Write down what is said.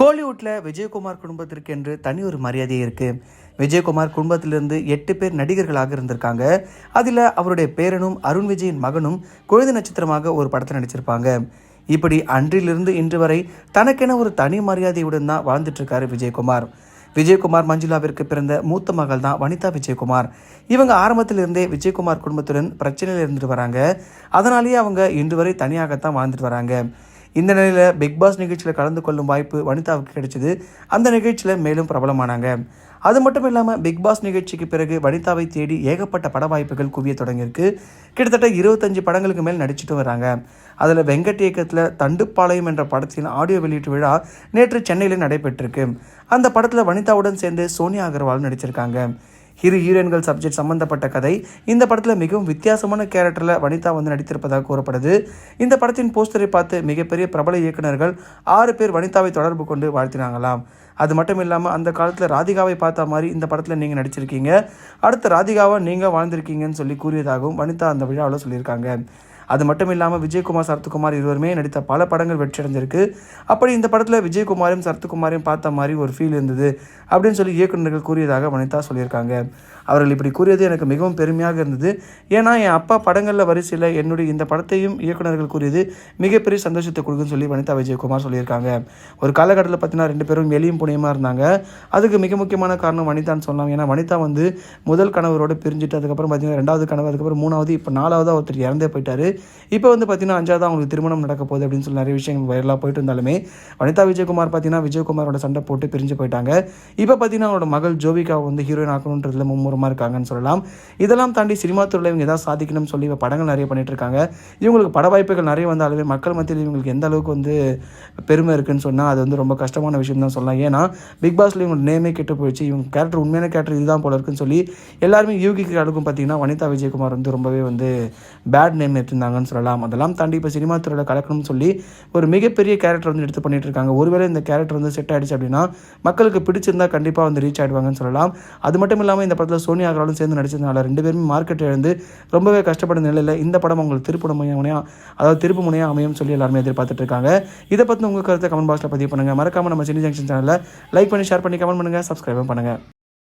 கோலிவுட்டில் விஜயகுமார் குடும்பத்திற்கு என்று தனி ஒரு மரியாதை இருக்குது விஜயகுமார் குடும்பத்திலிருந்து எட்டு பேர் நடிகர்களாக இருந்திருக்காங்க. அதில் அவருடைய பேரனும் அருண் விஜயின் மகனும் குழந்தை நட்சத்திரமாக ஒரு படத்தில் நடிச்சிருப்பாங்க. இப்படி அன்றிலிருந்து இன்று வரை தனக்கென ஒரு தனி மரியாதையுடன் தான் வாழ்ந்துட்டு இருக்காரு விஜயகுமார். விஜயகுமார் மஞ்சுளாவிற்கு பிறந்த மூத்த மகள் தான் வனிதா விஜயகுமார். இவங்க ஆரம்பத்திலிருந்தே விஜயகுமார் குடும்பத்துடன் பிரச்சனையில் இருந்துட்டு வராங்க. அதனாலேயே அவங்க இன்று வரை தனியாகத்தான் வாழ்ந்துட்டு வராங்க. இந்த நிலையில் பிக் பாஸ் நிகழ்ச்சியில் கலந்து கொள்ளும் வாய்ப்பு வனிதாவுக்கு கிடைச்சது. அந்த நிகழ்ச்சியில் மேலும் பிரபலமானாங்க. அது மட்டும் இல்லாமல் பிக் பாஸ் நிகழ்ச்சிக்கு பிறகு வனிதாவை தேடி ஏகப்பட்ட பட வாய்ப்புகள் குவிய தொடங்கியிருக்கு. கிட்டத்தட்ட இருபத்தஞ்சு படங்களுக்கு மேல் நடிச்சிட்டு வராங்க. அதில் வெங்கட் இயக்கத்தில் தண்டுப்பாளையம் என்ற படத்தின் ஆடியோ வெளியீட்டு விழா நேற்று சென்னையில் நடைபெற்றிருக்கு. அந்த படத்தில் வனிதாவுடன் சேர்ந்து சோனியா அகர்வால் நடிச்சிருக்காங்க. இரு ஹீரோயின்கள் சப்ஜெக்ட் சம்பந்தப்பட்ட கதை. இந்த படத்தில் மிகவும் வித்தியாசமான கேரக்டரில் வனிதா வந்து நடித்திருப்பதாக கூறப்படுது. இந்த படத்தின் போஸ்டரை பார்த்து மிகப்பெரிய பிரபல இயக்குநர்கள் ஆறு பேர் வனிதாவை தொடர்பு கொண்டு வாழ்த்தினாங்களாம். அது மட்டும் இல்லாமல் அந்த காலத்தில் ராதிகாவை பார்த்த மாதிரி இந்த படத்தில் நீங்கள் நடிச்சிருக்கீங்க. அடுத்த ராதிகாவை நீங்கள் வாழ்ந்திருக்கீங்கன்னு சொல்லி கூறியதாகவும் வனிதா அந்த விழாவில் சொல்லியிருக்காங்க. அது மட்டும் இல்லாமல் விஜயகுமார் சரத்குமார் இருவருமே நடித்த பல படங்கள் வெற்றி அடைஞ்சிருக்கு அப்படி இந்த படத்தில் விஜயகுமாரையும் சரத்குமாரையும் பார்த்த மாதிரி ஒரு ஃபீல் இருந்தது அப்படின்னு சொல்லி இயக்குநர்கள் கூறியதாக வனிதா சொல்லியிருக்காங்க. அவர்கள் இப்படி கூறியது எனக்கு மிகவும் பெருமையாக இருந்தது. ஏன்னா என் அப்பா படங்களில் வரிசையில் என்னுடைய இந்த படத்தையும் இயக்குநர்கள் கூறியது மிகப்பெரிய சந்தோஷத்தை கொடுக்குன்னு சொல்லி வனிதா விஜயகுமார் சொல்லியிருக்காங்க. ஒரு காலகட்டத்தில் பார்த்தீங்கன்னா ரெண்டு பேரும் எளியும் புனியமாக இருந்தாங்க. அதுக்கு மிக முக்கியமான காரணம் வனிதான்னு சொல்லலாம். ஏன்னா வனிதா வந்து முதல் கணவரோடு பிரிஞ்சுட்டு அதுக்கப்புறம் பார்த்தீங்கன்னா ரெண்டாவது கணவர் அதுக்கப்புறம் மூணாவது இப்போ நாலாவது ஒருத்தர் இறந்தே போயிட்டாரு. இப்போ வந்து பார்த்தீங்கன்னா அஞ்சாவது அவங்களுக்கு திருமணம் நடக்க போகுது அப்படின்னு சொல்லி நிறைய விஷயங்கள் வைரலாக போயிட்டு இருந்தாலுமே வனிதா விஜயகுமார் பார்த்தீங்கன்னா விஜயகுமாரோட சண்டை போட்டு பிரிஞ்சு போயிட்டாங்க. இப்போ பார்த்தீங்கன்னா அவரோட மகள் ஜோவிகா வந்து ஹீரோயின் ஆக்கணுன்றதுல மும்முரமாக இருக்காங்கன்னு சொல்லலாம். இதெல்லாம் தாண்டி சினிமா துறையில் இவங்க ஏதாவது சாதிக்கணும்னு சொல்லி இப்போ படங்கள் நிறைய பண்ணிட்டு இருக்காங்க. இவங்களுக்கு பட வாய்ப்புகள் நிறைய வந்தாலுமே மக்கள் மத்தியில் இவங்களுக்கு எந்த அளவுக்கு வந்து பெருமை இருக்குன்னு சொன்னால் அது வந்து ரொம்ப கஷ்டமான விஷயம் தான் சொல்லலாம். ஏன்னா பிக் பாஸில் இவங்க நேமே கெட்டு போயிடுச்சு. இவங்க கேரக்டர் உண்மையான கேரக்டர் இதுதான் போல இருக்குன்னு சொல்லி எல்லாருமே யூகிக்கு அளவுக்கும் பார்த்தீங்கன்னா வனிதா விஜயகுமார் வந்து ரொம்பவே வந்து பேட் நேம் எடுத்திருந்தாங்கன்னு சொல்லலாம். அதெல்லாம் தாண்டி இப்போ சினிமா துறையில் கலக்கணும்னு சொல்லி ஒரு மிகப்பெரிய கேரக்டர் வந்து எடுத்து பண்ணிட்டு இருக்காங்க. ஒருவேளை இந்த கேரக்டர் வந்து செட் ஆயிடுச்சு அப்படின்னா மக்களுக்கு பிடிச்சிருந்தா கண்டிப்பாக வந்து ரீச் ஆயிடுவாங்கன்னு சொல்லலாம். அது மட்டும் இல்லாமல் இந்த படத்தில் சோனியா அகர்வாலும் சேர்ந்து நடிச்சதுனால ரெண்டு பேருமே மார்க்கெட் இழந்து ரொம்பவே கஷ்டப்படும் நிலையில் இந்த படம் உங்களுக்கு திருப்பு முனையா அதாவது திருப்பு முனையாக அமையும் சொல்லி எல்லாருமே எதிர்பார்த்துட்டு இருக்காங்க. இதை பற்றி உங்கள் கருத்தை கமெண்ட் பாக்ஸில் பதிவு பண்ணுங்கள் மறக்காம நம்ம சினி ஜங்ஷன் சேனலில் லைக் பண்ணி ஷேர் பண்ணி கமெண்ட் பண்ணுங்கள் சப்ஸ்கிரைபும் பண்ணுங்கள்